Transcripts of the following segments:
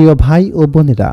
প্রিয় ভাই ও বোনেরা,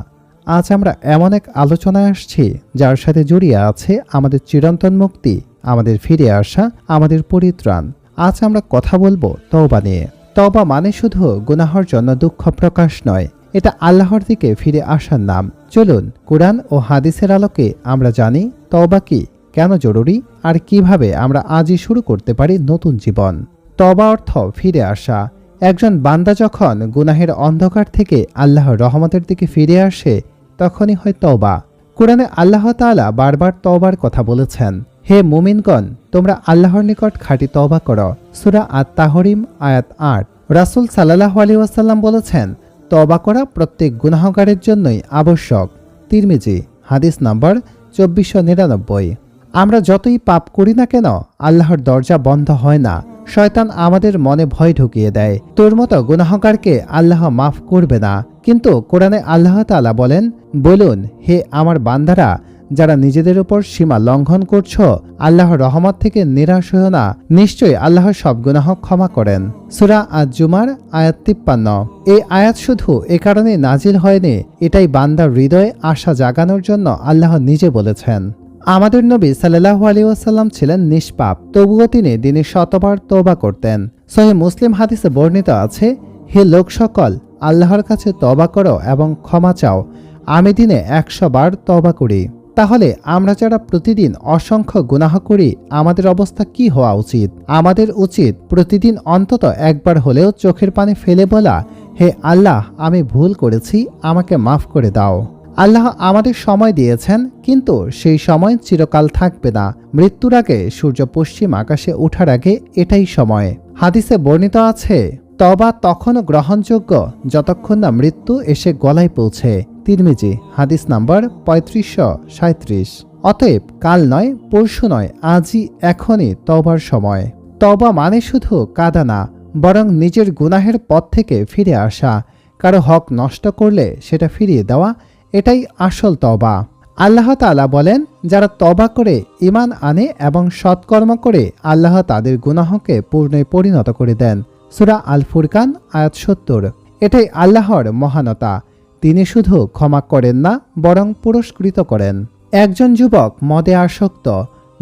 আজ আমরা এমন এক আলোচনায় আসছি যার সাথে জড়িয়ে আছে আমাদের চিরন্তন মুক্তি, আমাদের ফিরে আসা, আমাদের পরিত্রাণ। আজ আমরা কথা বলব তওবা নিয়ে। তওবা মানে শুধু গুনাহর জন্য দুঃখ প্রকাশ নয়, এটা আল্লাহর দিকে ফিরে আসার নাম। চলুন, কোরআন ও হাদিসের আলোকে আমরা জানি তওবা কি, কেন জরুরি, আর কীভাবে আমরা আজই শুরু করতে পারি নতুন জীবন। তবা অর্থ ফিরে আসা একজন বান্দা যখন গুনাহের অন্ধকার থেকে আল্লাহর রহমতের দিকে ফিরে আসে, তখনই হয় তওবা। কোরআনে আল্লাহ তাআলা বারবার তওবার কথা বলেছেন, হে মুমিনগণ, তোমরা আল্লাহর নিকট খাঁটি তওবা করো। সুরা আত তাহরিম আয়াত আট। রাসূল সাল্লাল্লাহু আলাইহি ওয়াসাল্লাম বলেছেন, তওবা করা প্রত্যেক গুনাহগারের জন্যই আবশ্যক। তিরমিজি, হাদিস নাম্বার চব্বিশশো নিরানব্বই। আমরা যতই পাপ করি না কেন, আল্লাহর দরজা বন্ধ হয় না। শয়তান আমাদের মনে ভয় ঢুকিয়ে দেয়। তোর মতো গুনাহকারকে আল্লাহ মাফ করবে না। কিন্তু কোরআনে আল্লাহ তাআলা বলেন, বলুন, হে আমার বান্দারা, যারা নিজেদের উপর সীমা লঙ্ঘন করছ আল্লাহর রহমত থেকে নিরাশ হয়েও না। নিশ্চয়ই আল্লাহ সব গুনাহ ক্ষমা করেন। সুরা আজ জুমার আয়াত তিপ্পান্ন। এই আয়াত শুধু এ কারণে নাজিল হয়নি, এটাই বান্দার হৃদয়ে আশা জাগানোর জন্য আল্লাহ নিজে বলেছেন। আমাদের নবী সাল্লাহু আলী ওয়াসাল্লাম ছিলেন নিষ্পাপ। তবুও তিনি দিনে শতবার তোবা করতেন। সহি মুসলিম হাদিসে বর্ণিত আছে, হে লোক সকল, আল্লাহর কাছে তবা করো এবং ক্ষমা চাও। আমি দিনে একশো বার তবা করি। তাহলে আমরা যারা প্রতিদিন অসংখ্য গুনাহ করি, আমাদের অবস্থা কি হওয়া উচিত? আমাদের উচিত প্রতিদিন অন্তত একবার হলেও চোখের পানি ফেলে বলা, হে আল্লাহ, আমি ভুল করেছি, আমাকে মাফ করে দাও। আল্লাহ আমাদের সময় দিয়েছেন, কিন্তু সেই সময় চিরকাল থাকবে না। মৃত্যুর আগে সূর্য পশ্চিম আকাশে ওঠার আগে এটাই সময়। হাদিসে বর্ণিত আছে তবা তখনও গ্রহণযোগ্য যতক্ষণ না মৃত্যু এসে গলায় পৌঁছে। তিরমিজি, হাদিস নাম্বার পঁয়ত্রিশশো সাঁত্রিশ অতএব কাল নয়, পরশু নয়, আজই, এখনই তবার সময়। তবা মানে শুধু কাদা না, বরং নিজের গুনাহের পথ থেকে ফিরে আসা। কারও হক নষ্ট করলে সেটা ফিরিয়ে দেওয়া এটাই আসল তবা আল্লাহ তাআলা বলেন, যারা তবা করে ইমান আনে এবং সৎকর্ম করে আল্লাহ তাদের গুনাহকে পূর্ণে পরিণত করে দেন। সুরা আল ফুরকান আয়াত সত্তর। এটাই আল্লাহর মহানতা। তিনি শুধু ক্ষমা করেন না, বরং পুরস্কৃত করেন। একজন যুবক মদে আসক্ত,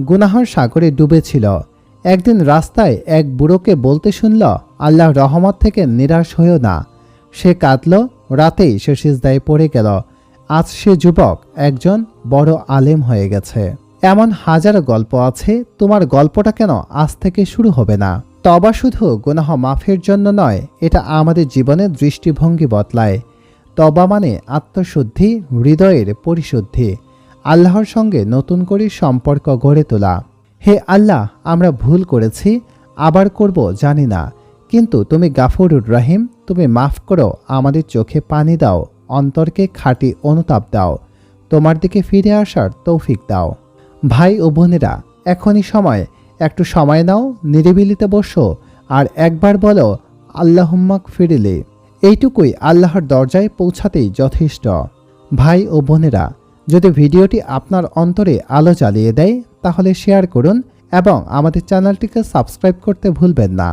গুনাহর সাগরে ডুবেছিল। একদিন রাস্তায় এক বুড়োকে বলতে শুনল আল্লাহ রহমত থেকে নিরাশ হয়েও না। সে কাঁদল, রাতেই সে সিজদায় পড়ে গেল। আজ সে যুবক একজন বড় আলেম হয়ে গেছে। এমন হাজারো গল্প আছে, তোমার গল্পটা কেন আজ থেকে শুরু হবে না? তবা শুধু গুনাহ মাফের জন্য নয়, এটা আমাদের জীবনের দৃষ্টিভঙ্গি বদলায়। তবা মানে আত্মশুদ্ধি, হৃদয়ের পরিশুদ্ধি, আল্লাহর সঙ্গে নতুন করে সম্পর্ক গড়ে তোলা। হে আল্লাহ, আমরা ভুল করেছি, আবার করব, জানি না। কিন্তু তুমি গাফরুর রাহিম, তুমি মাফ করো, আমাদের চোখে পানি দাও। অন্তরকে খাঁটি অনুতাপ দাও। তোমার দিকে ফিরে আসার তৌফিক দাও। ভাই ও বোনেরা, এখনই সময়। একটু সময় নাও, নিরিবিলিতে বসো আর একবার বলো আল্লাহুম্মাক ফিরিলে এইটুকুই আল্লাহর দরজায় পৌঁছাতেই যথেষ্ট। ভাই ও বোনেরা, যদি ভিডিওটি আপনার অন্তরে আলো জ্বালিয়ে দেয়, তাহলে শেয়ার করুন এবং আমাদের চ্যানেলটিকে সাবস্ক্রাইব করতে ভুলবেন না।